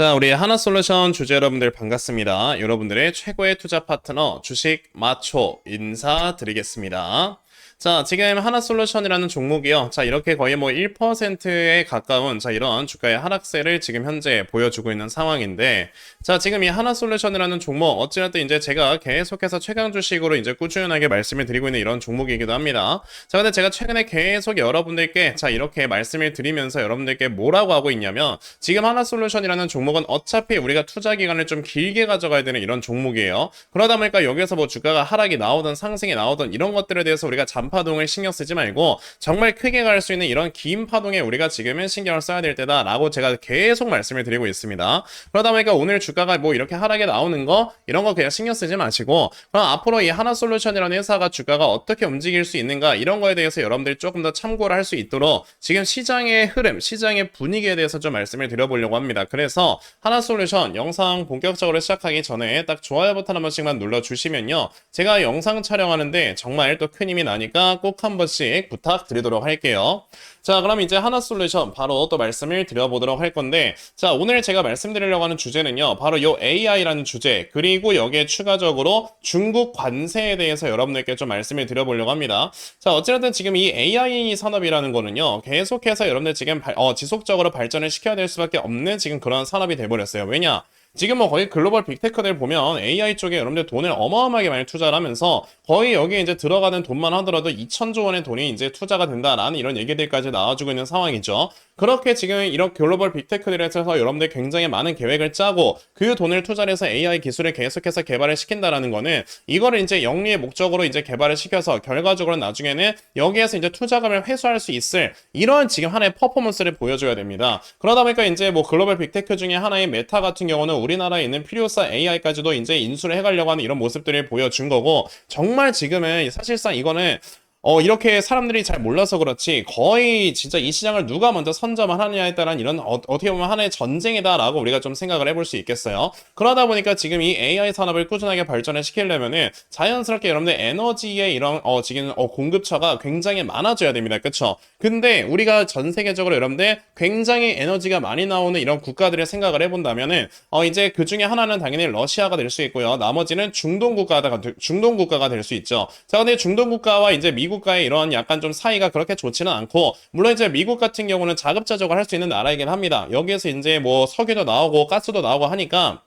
자, 우리 하나 솔루션 주주 여러분들 반갑습니다. 여러분들의 최고의 투자 파트너 주식 마초 인사드리겠습니다. 자, 지금 하나 솔루션이라는 종목이요. 자, 이렇게 거의 뭐 1%에 가까운 자, 이런 주가의 하락세를 지금 현재 보여주고 있는 상황인데 자, 지금 이 하나 솔루션이라는 종목 어찌됐든 이제 제가 계속해서 최강 주식으로 이제 꾸준하게 말씀을 드리고 있는 이런 종목이기도 합니다. 자, 근데 제가 최근에 계속 여러분들께 자, 이렇게 말씀을 드리면서 여러분들께 뭐라고 하고 있냐면 지금 하나 솔루션이라는 종목은 어차피 우리가 투자 기간을 좀 길게 가져가야 되는 이런 종목이에요. 그러다 보니까 여기서 뭐 주가가 하락이 나오든 상승이 나오든 이런 것들에 대해서 우리가 잔파동을 신경 쓰지 말고 정말 크게 갈 수 있는 이런 긴 파동에 우리가 지금은 신경을 써야 될 때다라고 제가 계속 말씀을 드리고 있습니다. 그러다 보니까 오늘 주가가 뭐 이렇게 하락이 나오는 거 이런 거 그냥 신경 쓰지 마시고 그럼 앞으로 이 하나솔루션이라는 회사가 주가가 어떻게 움직일 수 있는가 이런 거에 대해서 여러분들이 조금 더 참고를 할 수 있도록 지금 시장의 흐름, 시장의 분위기에 대해서 좀 말씀을 드려보려고 합니다. 그래서 하나솔루션 영상 본격적으로 시작하기 전에 딱 좋아요 버튼 한 번씩만 눌러주시면요. 제가 영상 촬영하는데 정말 또 큰 힘이 나니까 꼭 한 번씩 부탁드리도록 할게요. 자, 그럼 이제 하나 솔루션 바로 또 말씀을 드려보도록 할 건데, 자, 오늘 제가 말씀드리려고 하는 주제는요, 바로 요 AI라는 주제, 그리고 여기에 추가적으로 중국 관세에 대해서 여러분들께 좀 말씀을 드려보려고 합니다. 자, 어찌됐든 지금 이 AI 산업이라는 거는요, 계속해서 여러분들 지금 발- 어, 지속적으로 발전을 시켜야 될 수밖에 없는 지금 그런 산업이 돼버렸어요. 왜냐? 지금 뭐 거의 글로벌 빅테크들 보면 AI 쪽에 여러분들 돈을 어마어마하게 많이 투자를 하면서 거의 여기에 이제 들어가는 돈만 하더라도 2천조 원의 돈이 이제 투자가 된다라는 이런 얘기들까지 나와주고 있는 상황이죠. 그렇게 지금 이런 글로벌 빅테크들에서 여러분들 굉장히 많은 계획을 짜고 그 돈을 투자를 해서 AI 기술을 계속해서 개발을 시킨다라는 거는 이거를 이제 영리의 목적으로 이제 개발을 시켜서 결과적으로 나중에는 여기에서 이제 투자금을 회수할 수 있을 이런 지금 하나의 퍼포먼스를 보여줘야 됩니다. 그러다 보니까 이제 뭐 글로벌 빅테크 중에 하나의 메타 같은 경우는 우리나라에 있는 필요사 AI까지도 이제 인수를 해가려고 하는 이런 모습들을 보여준 거고 정말 지금은 사실상 이거는 어, 이렇게 사람들이 잘 몰라서 그렇지, 거의 진짜 이 시장을 누가 먼저 선점을 하느냐에 따른 이런 어, 떻게 보면 하나의 전쟁이다라고 우리가 좀 생각을 해볼 수 있겠어요. 그러다 보니까 지금 이 AI 산업을 꾸준하게 발전을 시키려면은 자연스럽게 여러분들 에너지의 이런, 어, 지금, 어, 공급처가 굉장히 많아져야 됩니다. 그쵸? 근데 우리가 전 세계적으로 여러분들 굉장히 에너지가 많이 나오는 이런 국가들을 생각을 해본다면은, 어, 이제 그 중에 하나는 당연히 러시아가 될 수 있고요. 나머지는 중동 국가가, 중동 국가가 될 수 있죠. 자, 근데 중동 국가와 이제 미국 미국과의 이런 약간 좀 사이가 그렇게 좋지는 않고 물론 이제 미국 같은 경우는 자급자족을 할 수 있는 나라이긴 합니다. 여기에서 이제 뭐 석유도 나오고 가스도 나오고 하니까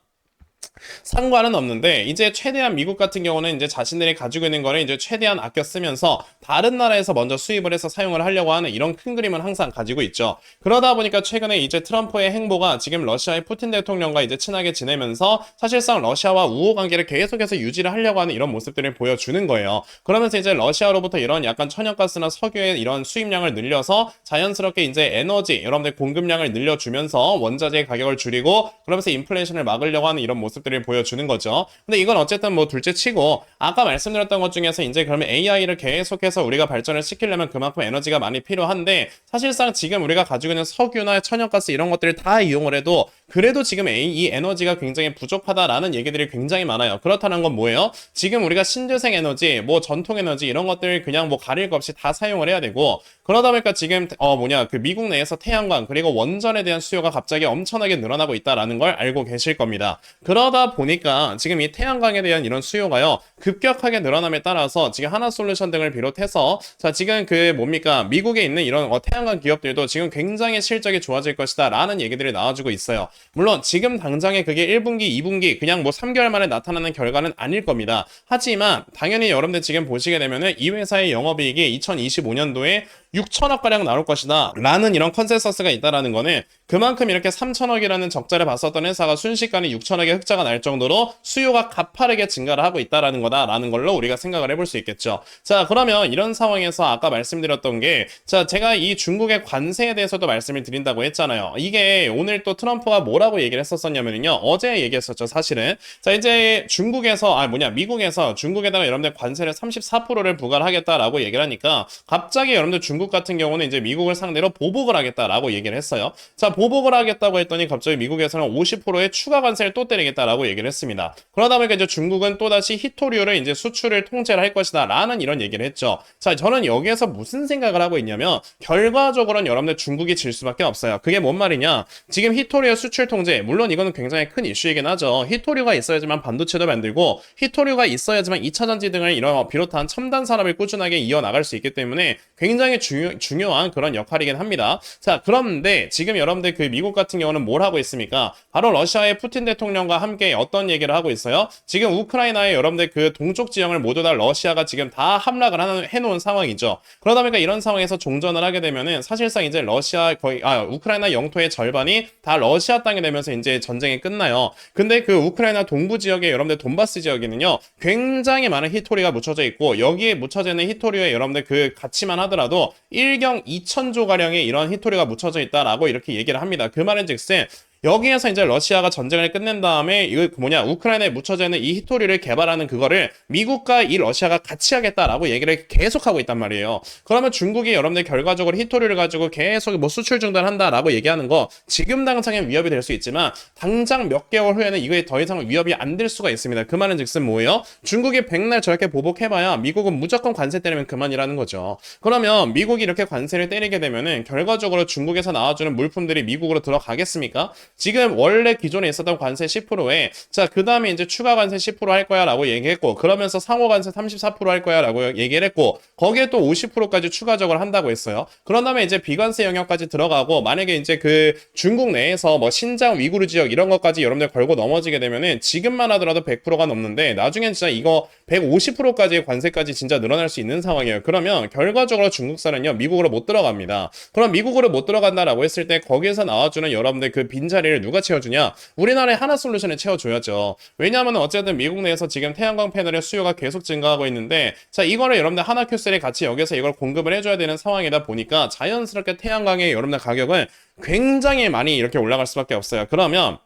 상관은 없는데 이제 최대한 미국 같은 경우는 이제 자신들이 가지고 있는 거를 이제 최대한 아껴 쓰면서 다른 나라에서 먼저 수입을 해서 사용을 하려고 하는 이런 큰 그림은 항상 가지고 있죠. 그러다 보니까 최근에 이제 트럼프의 행보가 지금 러시아의 푸틴 대통령과 이제 친하게 지내면서 사실상 러시아와 우호 관계를 계속해서 유지를 하려고 하는 이런 모습들을 보여주는 거예요. 그러면서 이제 러시아로부터 이런 약간 천연가스나 석유의 이런 수입량을 늘려서 자연스럽게 이제 에너지 여러분들 공급량을 늘려주면서 원자재 가격을 줄이고 그러면서 인플레이션을 막으려고 하는 이런 모습 들을 보여주는 거죠. 근데 이건 어쨌든 뭐 둘째 치고 아까 말씀드렸던 것 중에서 이제 그러면 AI를 계속해서 우리가 발전을 시키려면 그만큼 에너지가 많이 필요한데 사실상 지금 우리가 가지고 있는 석유나 천연가스 이런 것들을 다 이용을 해도 그래도 지금 이 에너지가 굉장히 부족하다라는 얘기들이 굉장히 많아요. 그렇다는 건 뭐예요? 지금 우리가 신재생 에너지, 뭐 전통 에너지 이런 것들 그냥 뭐 가릴 것 없이 다 사용을 해야 되고 그러다 보니까 지금 어 뭐냐 그 미국 내에서 태양광 그리고 원전에 대한 수요가 갑자기 엄청나게 늘어나고 있다라는 걸 알고 계실 겁니다. 그러다 보니까 지금 이 태양광에 대한 이런 수요가요 급격하게 늘어남에 따라서 지금 하나솔루션 등을 비롯해서 자 지금 그 뭡니까 미국에 있는 이런 어, 태양광 기업들도 지금 굉장히 실적이 좋아질 것이다 라는 얘기들이 나와주고 있어요. 물론 지금 당장에 그게 1분기, 2분기 그냥 뭐 3개월 만에 나타나는 결과는 아닐 겁니다. 하지만 당연히 여러분들 지금 보시게 되면은 이 회사의 영업이익이 2025년도에 6천억 가량 나올 것이다 라는 이런 컨센서스가 있다라는 거는 그만큼 이렇게 3천억이라는 적자를 봤었던 회사가 순식간에 6천억의 흑자가 날 정도로 수요가 가파르게 증가를 하고 있다라는 거다라는 걸로 우리가 생각을 해볼 수 있겠죠. 자 그러면 이런 상황에서 아까 말씀드렸던 게 자 제가 이 중국의 관세에 대해서도 말씀을 드린다고 했잖아요. 이게 오늘 또 트럼프가 뭐라고 얘기를 했었었냐면요 어제 얘기했었죠 사실은 자 이제 중국에서 아 뭐냐 미국에서 중국에다가 여러분들 관세를 34%를 부과를 하겠다라고 얘기를 하니까 갑자기 여러분들 중국 중국 같은 경우는 이제 미국을 상대로 보복을 하겠다라고 얘기를 했어요. 자, 보복을 하겠다고 했더니 갑자기 미국에서는 50%의 추가 관세를 또 때리겠다라고 얘기를 했습니다. 그러다 보니까 이제 중국은 또다시 히토류를 이제 수출을 통제를 할 것이다 라는 이런 얘기를 했죠. 자, 저는 여기에서 무슨 생각을 하고 있냐면 결과적으로는 여러분들 중국이 질 수밖에 없어요. 그게 뭔 말이냐? 지금 히토류의 수출 통제, 물론 이거는 굉장히 큰 이슈이긴 하죠. 히토류가 있어야지만 반도체도 만들고 히토류가 있어야지만 2차 전지 등을 이런 비롯한 첨단 산업을 꾸준하게 이어나갈 수 있기 때문에 굉장히 중요, 중요한 그런 역할이긴 합니다. 자, 그런데 지금 여러분들 그 미국 같은 경우는 뭘 하고 있습니까? 바로 러시아의 푸틴 대통령과 함께 어떤 얘기를 하고 있어요? 지금 우크라이나의 여러분들 그 동쪽 지형을 모두 다 러시아가 지금 다 함락을 하는, 해놓은 상황이죠. 그러다 보니까 이런 상황에서 종전을 하게 되면은 사실상 이제 러시아 거의, 아, 우크라이나 영토의 절반이 다 러시아 땅이 되면서 이제 전쟁이 끝나요. 근데 그 우크라이나 동부 지역에 여러분들 돈바스 지역에는요, 굉장히 많은 히토리가 묻혀져 있고, 여기에 묻혀져 있는 히토리의 여러분들 그 가치만 하더라도 1경 2천조 가량의 이런 히토리가 묻혀져 있다라고 이렇게 얘기를 합니다. 그 말은 즉슨 여기에서 이제 러시아가 전쟁을 끝낸 다음에 이거 뭐냐 우크라이나에 묻혀져 있는 이 히토리를 개발하는 그거를 미국과 이 러시아가 같이 하겠다라고 얘기를 계속하고 있단 말이에요. 그러면 중국이 여러분들 결과적으로 히토리를 가지고 계속 뭐 수출 중단한다라고 얘기하는 거 지금 당장엔 위협이 될 수 있지만 당장 몇 개월 후에는 이거에 더 이상 위협이 안 될 수가 있습니다. 그 말은 즉슨 뭐예요? 중국이 백날 저렇게 보복해봐야 미국은 무조건 관세 때리면 그만이라는 거죠. 그러면 미국이 이렇게 관세를 때리게 되면은 결과적으로 중국에서 나와주는 물품들이 미국으로 들어가겠습니까? 지금 원래 기존에 있었던 관세 10%에 자, 그 다음에 이제 추가 관세 10%할 거야 라고 얘기했고 그러면서 상호 관세 34%할 거야 라고 얘기를 했고 거기에 또 50%까지 추가적으로 한다고 했어요. 그런 다음에 이제 비관세 영역까지 들어가고 만약에 이제 그 중국 내에서 뭐 신장 위구르 지역 이런 것까지 여러분들 걸고 넘어지게 되면은 지금만 하더라도 100%가 넘는데 나중엔 진짜 이거 150%까지의 관세까지 진짜 늘어날 수 있는 상황이에요. 그러면 결과적으로 중국산은요 미국으로 못 들어갑니다. 그럼 미국으로 못 들어간다라고 했을 때 거기에서 나와주는 여러분들 그 빈자리 를 누가 채워주냐? 우리나라의 하나솔루션에 채워줘야죠. 왜냐하면 어쨌든 미국 내에서 지금 태양광 패널의 수요가 계속 증가하고 있는데 자 이거를 여러분들 하나큐셀이 같이 여기서 이걸 공급을 해줘야 되는 상황이다 보니까 자연스럽게 태양광의 여러분들 가격은 굉장히 많이 이렇게 올라갈 수밖에 없어요. 그러면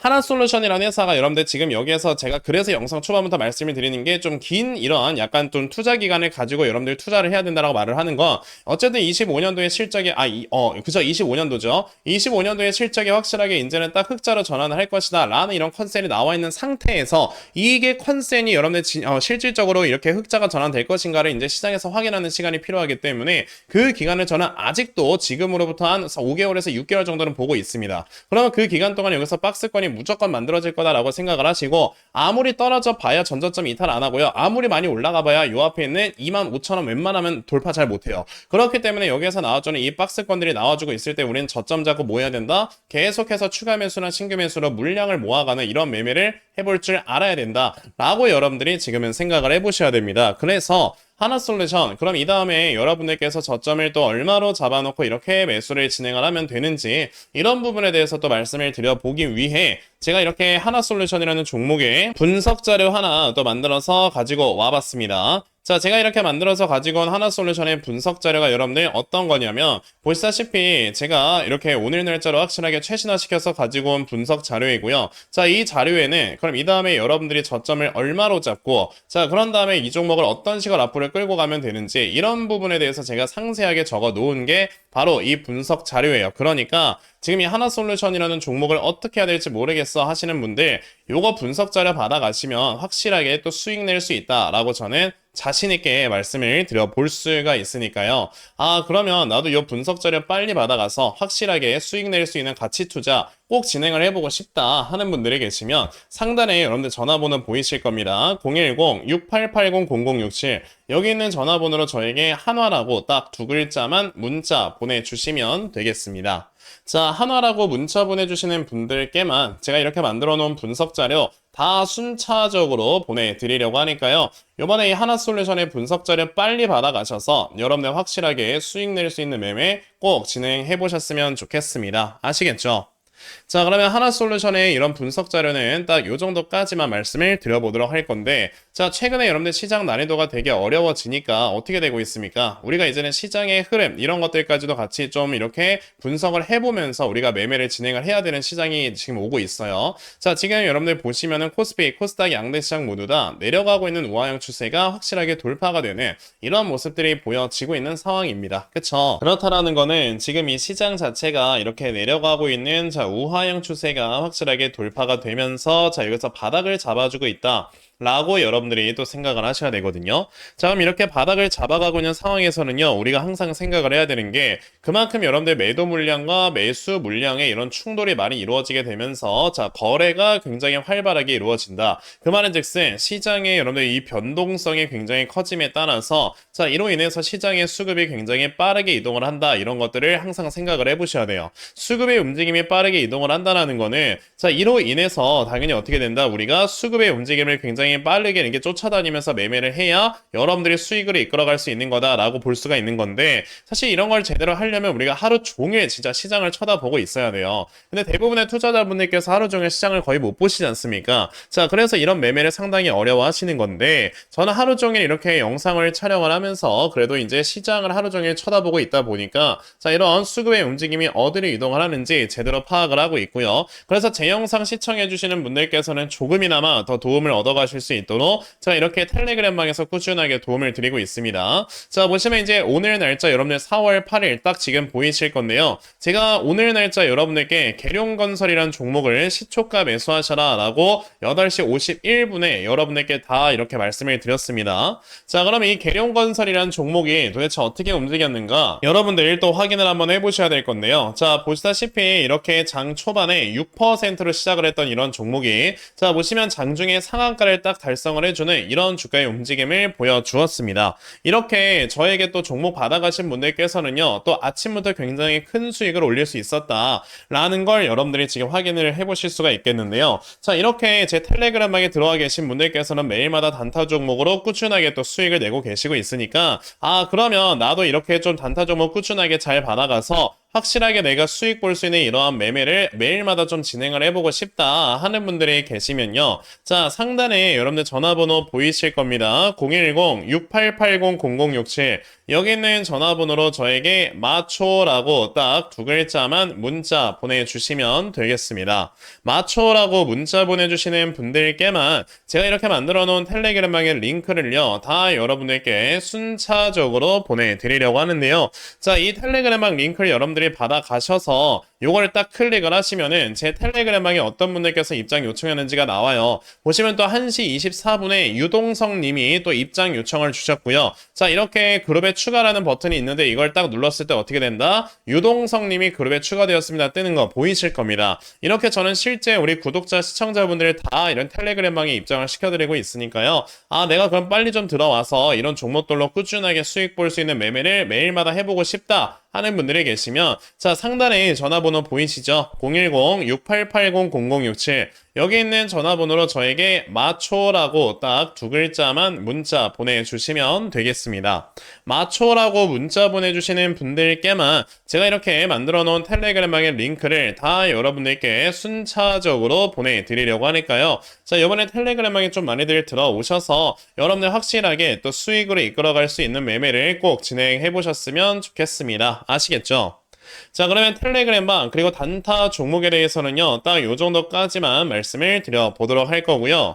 하나솔루션이라는 회사가 여러분들 지금 여기에서 제가 그래서 영상 초반부터 말씀을 드리는 게 좀 긴 이런 약간 좀 투자 기간을 가지고 여러분들 투자를 해야 된다라고 말을 하는 건 어쨌든 25년도에 실적이 아어 그죠 25년도죠. 25년도에 실적이 확실하게 이제는 딱 흑자로 전환을 할 것이다 라는 이런 컨셉이 나와 있는 상태에서 이게 컨셉이 여러분들 지, 어, 실질적으로 이렇게 흑자가 전환될 것인가를 이제 시장에서 확인하는 시간이 필요하기 때문에 그 기간을 저는 아직도 지금으로부터 한 5개월에서 6개월 정도는 보고 있습니다. 그러면 그 기간 동안 여기서 박스 권이 무조건 만들어질 거다라고 생각을 하시고 아무리 떨어져 봐야 전저점 이탈 안 하고요. 아무리 많이 올라가 봐야 요 앞에 있는 25,000원 웬만하면 돌파 잘 못해요. 그렇기 때문에 여기에서 나와주는 이 박스권들이 나와주고 있을 때 우리는 저점 잡고 뭐 해야 된다? 계속해서 추가 매수나 신규 매수로 물량을 모아가는 이런 매매를 해볼 줄 알아야 된다. 라고 여러분들이 지금은 생각을 해보셔야 됩니다. 그래서 하나 솔루션 그럼 이 다음에 여러분들께서 저점을 또 얼마로 잡아놓고 이렇게 매수를 진행을 하면 되는지 이런 부분에 대해서 또 말씀을 드려보기 위해 제가 이렇게 하나 솔루션이라는 종목의 분석 자료 하나 또 만들어서 가지고 와봤습니다. 자, 제가 이렇게 만들어서 가지고 온 하나 솔루션의 분석 자료가 여러분들 어떤 거냐면 보시다시피 제가 이렇게 오늘 날짜로 확실하게 최신화시켜서 가지고 온 분석 자료이고요. 자, 이 자료에는 그럼 이 다음에 여러분들이 저점을 얼마로 잡고 자, 그런 다음에 이 종목을 어떤 식으로 앞으로 끌고 가면 되는지 이런 부분에 대해서 제가 상세하게 적어 놓은 게 바로 이 분석 자료예요. 그러니까 지금 이 하나솔루션이라는 종목을 어떻게 해야 될지 모르겠어 하시는 분들 요거 분석 자료 받아가시면 확실하게 또 수익 낼 수 있다라고 저는 자신있게 말씀을 드려볼 수가 있으니까요. 아, 그러면 나도 이 분석 자료 빨리 받아가서 확실하게 수익 낼 수 있는 가치 투자 꼭 진행을 해보고 싶다 하는 분들이 계시면 상단에 여러분들 전화번호 보이실 겁니다. 010-6880-0067 여기 있는 전화번호로 저에게 한화라고 딱 두 글자만 문자 보내주시면 되겠습니다. 자, 한화라고 문자 보내주시는 분들께만 제가 이렇게 만들어 놓은 분석 자료 다 순차적으로 보내드리려고 하니까요. 요번에 이 하나 솔루션의 분석 자료 빨리 받아가셔서 여러분들 확실하게 수익 낼 수 있는 매매 꼭 진행해 보셨으면 좋겠습니다. 아시겠죠? 자, 그러면 하나 솔루션의 이런 분석 자료는 딱 요 정도까지만 말씀을 드려보도록 할 건데, 자, 최근에 여러분들 시장 난이도가 되게 어려워지니까 어떻게 되고 있습니까? 우리가 이제는 시장의 흐름, 이런 것들까지도 같이 좀 이렇게 분석을 해보면서 우리가 매매를 진행을 해야 되는 시장이 지금 오고 있어요. 자, 지금 여러분들 보시면은 코스피, 코스닥 양대 시장 모두 다 내려가고 있는 우하형 추세가 확실하게 돌파가 되는 이런 모습들이 보여지고 있는 상황입니다. 그쵸? 그렇다라는 거는 지금 이 시장 자체가 이렇게 내려가고 있는 자, 우하형 추세가 확실하게 돌파가 되면서 자, 여기서 바닥을 잡아주고 있다. 라고 여러분들이 또 생각을 하셔야 되거든요. 자, 그럼 이렇게 바닥을 잡아가고 있는 상황에서는요, 우리가 항상 생각을 해야 되는 게 그만큼 여러분들 매도 물량과 매수 물량의 이런 충돌이 많이 이루어지게 되면서 자, 거래가 굉장히 활발하게 이루어진다. 그 말은 즉슨 시장의 여러분들 이 변동성이 굉장히 커짐에 따라서 자, 이로 인해서 시장의 수급이 굉장히 빠르게 이동을 한다. 이런 것들을 항상 생각을 해보셔야 돼요. 수급의 움직임이 빠르게 이동을 한다는 거는 자, 이로 인해서 당연히 어떻게 된다? 우리가 수급의 움직임을 굉장히 빠르게 이렇게 쫓아다니면서 매매를 해야 여러분들이 수익을 이끌어갈 수 있는 거다라고 볼 수가 있는 건데 사실 이런 걸 제대로 하려면 우리가 하루 종일 진짜 시장을 쳐다보고 있어야 돼요. 근데 대부분의 투자자분들께서 하루 종일 시장을 거의 못 보시지 않습니까? 자, 그래서 이런 매매를 상당히 어려워 하시는 건데 저는 하루 종일 이렇게 영상을 촬영을 하면서 그래도 이제 시장을 하루 종일 쳐다보고 있다 보니까 자, 이런 수급의 움직임이 어디로 이동을 하는지 제대로 파악을 하고 있고요. 그래서 제 영상 시청해 주시는 분들께서는 조금이나마 더 도움을 얻어 가실 수 있도록 제가 이렇게 텔레그램방에서 꾸준하게 도움을 드리고 있습니다. 자, 보시면 이제 오늘 날짜 여러분들 4월 8일 딱 지금 보이실 건데요. 제가 오늘 날짜 여러분들께 계룡건설이라는 종목을 시초가 매수하셔라 라고 8시 51분에 여러분들께 다 이렇게 말씀을 드렸습니다. 자, 그럼 이 계룡건설이라는 종목이 도대체 어떻게 움직였는가? 여러분들 또 확인을 한번 해보셔야 될 건데요. 자, 보시다시피 이렇게 장 초반에 6%로 시작을 했던 이런 종목이 자, 보시면 장중에 상한가를 딱 달성을 해주는 이런 주가의 움직임을 보여주었습니다. 이렇게 저에게 또 종목 받아가신 분들께서는요, 또 아침부터 굉장히 큰 수익을 올릴 수 있었다라는 걸 여러분들이 지금 확인을 해보실 수가 있겠는데요. 자, 이렇게 제 텔레그램방에 들어와 계신 분들께서는 매일마다 단타 종목으로 꾸준하게 또 수익을 내고 계시고 있으니까, 아, 그러면 나도 이렇게 좀 단타 종목 꾸준하게 잘 받아가서 확실하게 내가 수익 볼 수 있는 이러한 매매를 매일마다 좀 진행을 해보고 싶다 하는 분들이 계시면요. 자, 상단에 여러분들 전화번호 보이실 겁니다. 010-6880-0067. 여기 있는 전화번호로 저에게 마초라고 딱 두 글자만 문자 보내주시면 되겠습니다. 마초라고 문자 보내주시는 분들께만 제가 이렇게 만들어 놓은 텔레그램방의 링크를요, 다 여러분들께 순차적으로 보내드리려고 하는데요. 자, 이 텔레그램방 링크를 여러분들이 받아가셔서 요걸 딱 클릭을 하시면은 제 텔레그램방에 어떤 분들께서 입장 요청했는지가 나와요. 보시면 또 1시 24분에 유동성 님이 또 입장 요청을 주셨고요. 자, 이렇게 그룹에 추가라는 버튼이 있는데 이걸 딱 눌렀을 때 어떻게 된다? 유동성 님이 그룹에 추가되었습니다. 뜨는 거 보이실 겁니다. 이렇게 저는 실제 우리 구독자, 시청자분들 다 이런 텔레그램방에 입장을 시켜드리고 있으니까요. 아, 내가 그럼 빨리 좀 들어와서 이런 종목들로 꾸준하게 수익 볼 수 있는 매매를 매일마다 해보고 싶다. 하는 분들이 계시면 자 상단에 전화번호 보이시죠? 010-6880-0067 여기 있는 전화번호로 저에게 마초라고 딱 두 글자만 문자 보내주시면 되겠습니다. 마초라고 문자 보내주시는 분들께만 제가 이렇게 만들어 놓은 텔레그램방의 링크를 다 여러분들께 순차적으로 보내드리려고 하니까요. 자, 이번에 텔레그램방에 좀 많이들 들어오셔서 여러분들 확실하게 또 수익으로 이끌어갈 수 있는 매매를 꼭 진행해 보셨으면 좋겠습니다. 아시겠죠? 자, 그러면 텔레그램방 그리고 단타 종목에 대해서는요. 딱 요 정도까지만 말씀을 드려 보도록 할 거고요.